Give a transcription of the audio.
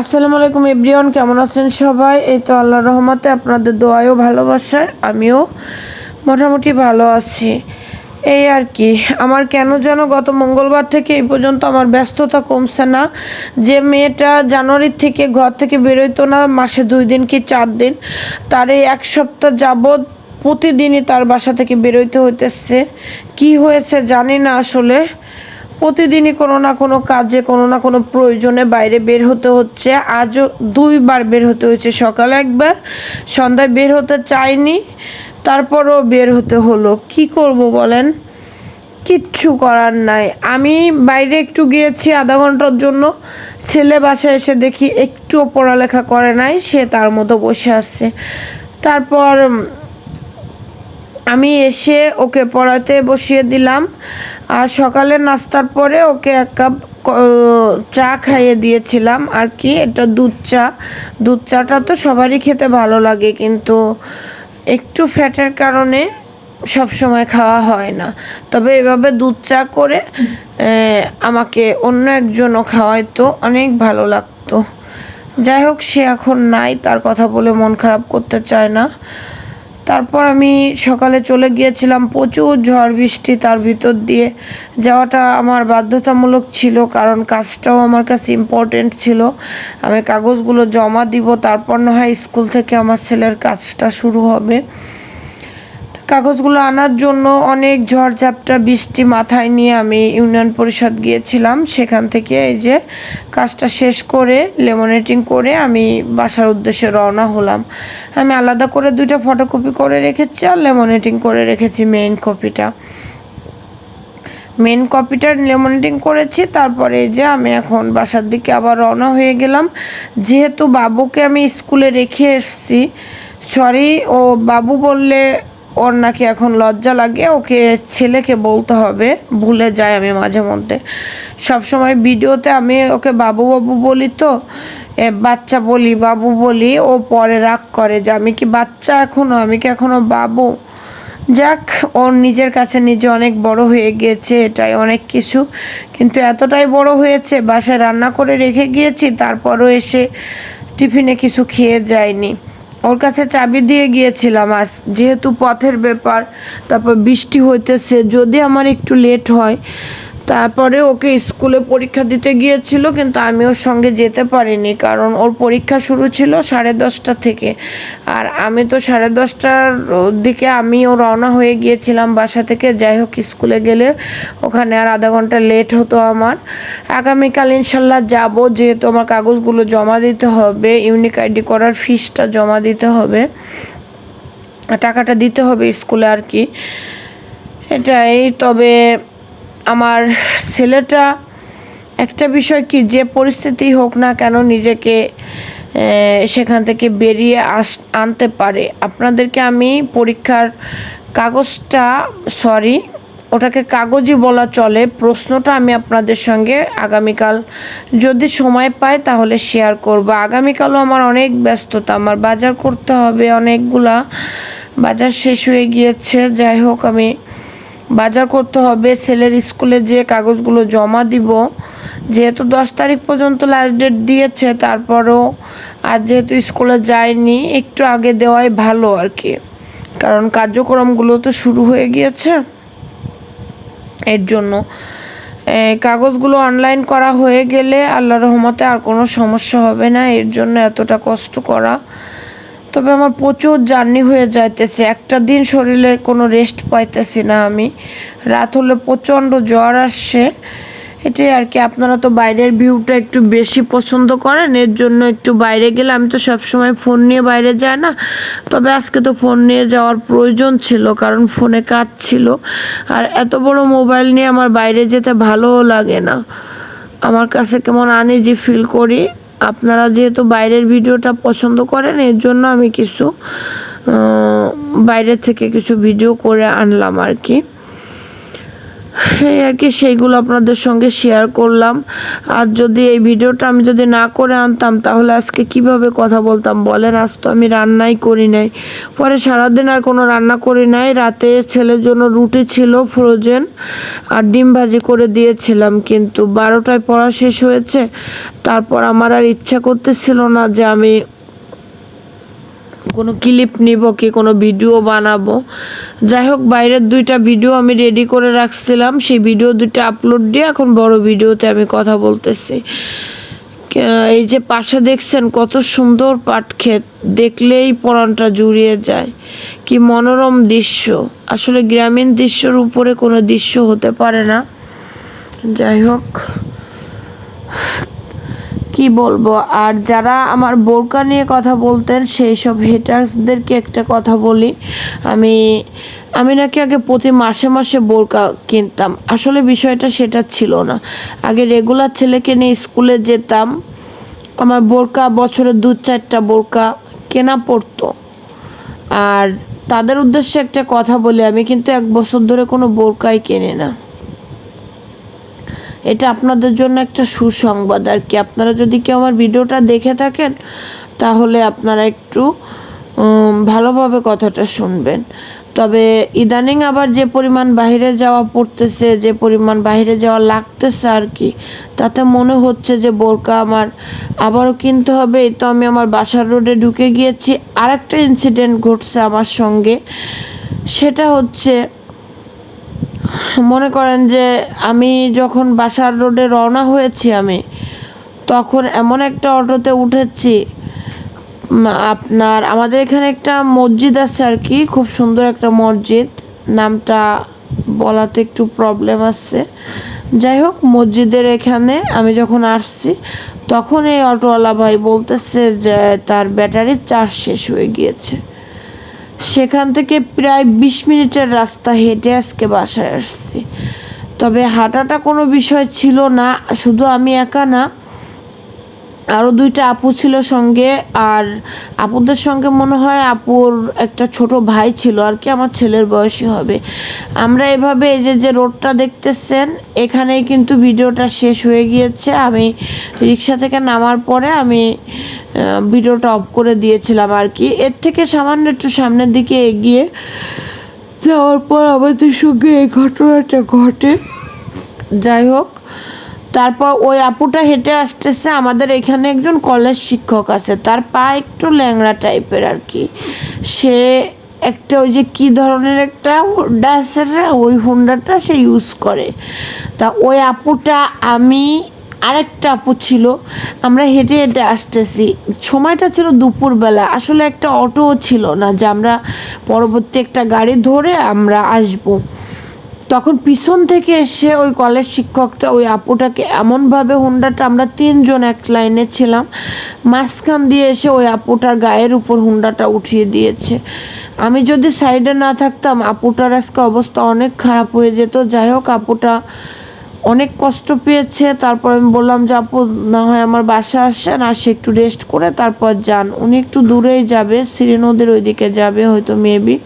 আসসালামু আলাইকুম এভরিওয়ান, কেমন আছেন সবাই? এই তো আল্লাহর রহমতে আপনাদের দোয়ায়ও ভালোবাসায়, আমিও মোটামুটি ভালো আছি। এই আর কি, আমার কেন যেন গত মঙ্গলবার থেকে এই পর্যন্ত আমার ব্যস্ততা কমছে না। যে মেয়েটা জানুয়ারির থেকে ঘর থেকে বেরোইতো না, মাসে দুই দিন কি চার দিন, তার এই এক সপ্তাহ যাবৎ প্রতিদিনই তার বাসা থেকে বেরোইতে হইতেছে। কি হয়েছে জানি না আসলে। প্রতিদিনই কোনো না কোনো কাজে, কোনো না কোনো প্রয়োজনে বাইরে বের হতে হচ্ছে। আজও দুইবার বের হতে হয়েছে সকালে একবার, সন্ধ্যায় বের হতে চাইনি, তারপরও বের হতে হলো। কি করব বলেন? কিচ্ছু করার নাই। আমি বাইরে একটু গিয়েছি আধা ঘণ্টার জন্য। ছেলে বাসায় এসে দেখি একটুও পড়ালেখা করে নাই, সে তার মতো বসে আছে। তারপর আমি এসে ওকে পড়াতে বসিয়ে দিলাম। আর সকালে নাস্তার পরে ওকে এক কাপ চা খাইয়ে দিয়েছিলাম। আর কি, এটা দুধ চা। দুধ চাটা তো সবারই খেতে ভালো লাগে, কিন্তু একটু ফ্যাটের কারণে সব সময় খাওয়া হয় না। তবে এভাবে দুধ চা করে আমাকে অন্য একজনও খাওয়াইতো, অনেক ভালো লাগতো। যাই হোক, সে এখন নাই, তার কথা বলে মন খারাপ করতে চায় না। তারপর আমি সকালে চলে গিয়েছিলাম। প্রচুর ঝড় বৃষ্টি তার ভিতর দিয়ে। যাওয়াটা আমার বাধ্যতামূলক ছিল কারণ কাজটাও আমার কাছে ইম্পর্টেন্ট ছিল। আমি কাগজগুলো জমা দিব, তারপর না হয় স্কুল থেকে আমার ছেলের কাজটা শুরু হবে। কাগজগুলো আনার জন্য অনেক ঝড়ঝাপটা, বৃষ্টি মাথায় নিয়ে আমি ইউনিয়ন পরিষদ গিয়েছিলাম। সেখান থেকে এই যে কাজটা শেষ করে, লেমনেটিং করে আমি বাসার উদ্দেশ্যে রওনা হলাম। আমি আলাদা করে দুইটা ফটোকপি করে রেখেছি আর লেমনেটিং করে রেখেছি মেইন কপিটা মেন কপিটা লেমনেটিং করেছি, তারপরে যে আমি এখন বাসার দিকে আবার রওনা হয়ে গেলাম। যেহেতু বাবুকে আমি স্কুলে রেখে এসেছি সরি ও বাবু বললে ওর নাকি এখন লজ্জা লাগে, ওকে ছেলেকে বলতে হবে, ভুলে যায় আমি মাঝে মধ্যে। সবসময় ভিডিওতে আমি ওকে বাবু বাবু বলি তো বাচ্চা বলি, বাবু বলি, ও পরে রাগ করে যে আমি কি বাচ্চা এখনও, আমি কি এখনও বাবু? যাক, ওর নিজের কাছে নিজে অনেক বড় হয়ে গিয়েছে এটাই অনেক কিছু। কিন্তু এতটাই বড় হয়েছে, বাসায় রান্না করে রেখে গিয়েছি, তারপরও এসে টিফিনে কিছু খেয়ে যায়নি। ওর কাছে চাবি দিয়ে গিয়েছিলাম আজ, যেহেতু পথের ব্যাপার, তারপর বৃষ্টি হইতেছে, যদি আমার একটু লেট হয় তারপরে ওকে স্কুলে পরীক্ষা দিতে গিয়েছিল, কিন্তু আমি ওর সঙ্গে যেতে পারিনি কারণ ওর পরীক্ষা শুরু ছিল সাড়ে দশটা থেকে। আর আমি তো সাড়ে দশটার দিকে আমিও রওনা হয়ে গিয়েছিলাম বাসা থেকে। যাই হোক, স্কুলে গেলে ওখানে আর আধা ঘণ্টা লেট হতো আমার। আগামীকাল ইনশাল্লাহ যাব, যেহেতু আমার কাগজগুলো জমা দিতে হবে, ইউনিক আইডি করার ফিসটা জমা দিতে হবে টাকাটা দিতে হবে স্কুলে আর কি। এটাই, তবে আমার ছেলেটা, একটা বিষয় কি, যে পরিস্থিতি হোক না কেন নিজেকে সেখান থেকে বেরিয়ে আস, আনতে পারে। আপনাদেরকে আমি পরীক্ষার কাগজটা, সরি, ওটাকে কাগজই বলা চলে, প্রশ্নটা আমি আপনাদের সঙ্গে আগামীকাল যদি সময় পাই তাহলে শেয়ার করব। আগামীকালও আমার অনেক ব্যস্ততা, আমার বাজার করতে হবে অনেকগুলা, বাজার শেষ হয়ে গিয়েছে, যাই হোক আমি বাজার করতে হবে, ছেলের স্কুলে যে কাগজগুলো জমা দিব। যেহেতু দশ তারিখ পর্যন্ত লাস্ট ডেট দিয়েছে, তারপরও আর যেহেতু স্কুলে যায়নি, একটু আগে দেওয়াই ভালো আর কি। কারণ কার্যক্রমগুলো তো শুরু হয়ে গিয়েছে। এর জন্য কাগজগুলো অনলাইন করা হয়ে গেলে আল্লাহ রহমতে আর কোনো সমস্যা হবে না। এর জন্য এতটা কষ্ট করা তবে আমার প্রচুর জার্নি হয়ে যাইতেছে। একটা দিন শরীরে কোনো রেস্ট পাইতেছি না আমি। রাত হলে প্রচণ্ড জ্বর আসছে। এটাই আর কি, আপনারা তো বাইরের ভিউটা একটু বেশি পছন্দ করেন, এর জন্য একটু বাইরে গেলে আমি তো সবসময় ফোন নিয়ে বাইরে যাই না। তবে আজকে তো ফোন নিয়ে যাওয়ার প্রয়োজন ছিল, কারণ ফোনে কাজ ছিল। আর এত বড় মোবাইল নিয়ে আমার বাইরে যেতে ভালোও লাগে না। আমার কাছে কেমন আনিজি ফিল করি। আপনারা যেহেতু বাইরের ভিডিওটা পছন্দ করেন, এর জন্য আমি কিছু বাইরের থেকে কিছু ভিডিও করে আনলাম আর কি। এই আর কি, সেইগুলো আপনাদের সঙ্গে শেয়ার করলাম। আর যদি এই ভিডিওটা আমি যদি না করে আনতাম, তাহলে আজকে কীভাবে কথা বলতাম বলেন? আজ তো আমি রান্নাই করি নাই। পরে সারাদিন আর কোনো রান্না করি নাই। রাতে ছেলের জন্য রুটি ছিল ফ্রোজেন আর ডিম ভাজি করে দিয়েছিলাম। কিন্তু বারোটায় পড়া শেষ হয়েছে। তারপর আমার আর ইচ্ছা করতেছিল না যে আমি কোনো ক্লিপ নিব কি কোনো ভিডিও বানাবো। যাই হোক, বাইরের দুইটা ভিডিও আমি রেডি করে রাখছিলাম। সেই ভিডিও দুইটা আপলোড দিয়ে এখন বড় ভিডিওতে আমি কথা বলতেছি। এই যে পাশে দেখছেন কত সুন্দর পাট ক্ষেত, দেখলেই পরানটা জুড়িয়ে যায়। কি মনোরম দৃশ্য। আসলে গ্রামীণ দৃশ্যর উপরে কোনো দৃশ্য হতে পারে না। যাই হোক কি বলব? আর যারা আমার বোরকা নিয়ে কথা বলতেন, সেই সব হেটার্সদেরকে একটা কথা বলি। আমি আমি নাকি আগে প্রতি মাসে মাসে বোরকা কিনতাম। আসলে বিষয়টা সেটা ছিল না। আগে রেগুলার ছেলেকে নিয়ে স্কুলে যেতাম। আমার বোরকা বছরে দু চারটা বোরকা কেনা পড়তো। আর তাদের উদ্দেশ্যে একটা কথা বলি, আমি কিন্তু এক বছর ধরে কোনো বোরকাই কেনে না। এটা আপনাদের জন্য একটা সুসংবাদ আর কি। আপনারা যদি কেউ আমার ভিডিওটা দেখে থাকেন, তাহলে আপনারা একটু ভালোভাবে কথাটা শুনবেন। তবে ইদানিং আবার যে পরিমাণ বাইরে যাওয়া পড়তেছে, যে পরিমাণ বাইরে যাওয়া লাগতেছে আর কি, তাতে মনে হচ্ছে যে বোরকা আমার আবারও কিনতে হবে। তো আমি আমার বাসার রোডে ঢুকে গিয়েছি। আর একটা ইনসিডেন্ট ঘটছে আমার সঙ্গে। সেটা হচ্ছে মনে করেন যে আমি যখন বাসার রোডে রওনা হয়েছি আমি, তখন এমন একটা অটোতে উঠেছি আপনার আমাদের এখানে একটা মসজিদ আছে আর কি, খুব সুন্দর একটা মসজিদ, নামটা বলাতে একটু প্রবলেম আসছে যাই হোক, মসজিদের এখানে আমি যখন আসছি, তখন এই অটোওয়ালা ভাই বলতেছে যে তার ব্যাটারির চার্জ শেষ হয়ে গিয়েছে। সেখান থেকে প্রায় বিশ মিনিটের রাস্তা হেঁটে আজকে বাসায় আসছি। তবে হাঁটাটা কোনো বিষয় ছিল না, শুধু আমি একা না। আরও দুইটা আপু ছিল সঙ্গে, আর আপুদের সঙ্গে মনে হয় আপুর একটা ছোট ভাই ছিল, আর কি আমার ছেলের বয়সী হবে। আমরা এভাবে এই যে যে রোডটা দেখতেছেন, এখানেই কিন্তু ভিডিওটা শেষ হয়ে গিয়েছে। আমি রিক্সা থেকে নামার পরে আমি ভিডিওটা অফ করে দিয়েছিলাম আর কি। এর থেকে সামান্য একটু সামনের দিকে এগিয়ে যাওয়ার পর আমাদের সঙ্গে এই ঘটনাটা ঘটে। যাই হোক, তারপর ওই আপুটা হেঁটে আসতেছে। আমাদের এখানে একজন কলেজ শিক্ষক আছে। তার পা একটু ল্যাংড়া টাইপের আর কি। সে একটা ওই যে কি ধরনের একটা হুন্ডা আছে ওই হুন্ডাটা সে ইউজ করে। তা ওই আপুটা, আমি আরেকটা আপু ছিল, আমরা হেঁটে হেঁটে আসতেছি। সময়টা ছিল দুপুরবেলা, আসলে একটা অটোও ছিল না যে আমরা পরবর্তী একটা গাড়ি ধরে আমরা আসব। তখন পিছন থেকে এসে ওই কলেজ শিক্ষকটা, ওই আপুটাকে এমনভাবে হুন্ডাটা, আমরা তিনজন এক লাইনে ছিলাম, মাঝখান দিয়ে এসে ওই আপুটার গায়ের উপর হুন্ডাটা উঠিয়ে দিয়েছে। আমি যদি সাইডে না থাকতাম, আপুটার আজকে অবস্থা অনেক খারাপ হয়ে যেত। যাই হোক, আপুটা অনেক কষ্ট পেয়েছে। তারপর আমি বললাম যে, আপু, না হয় আমার বাসা আসেন আর সে একটু রেস্ট করে, তারপর যান। উনি একটু দূরেই যাবে সিরি নদীর ওইদিকে যাবে হয়তো মেবি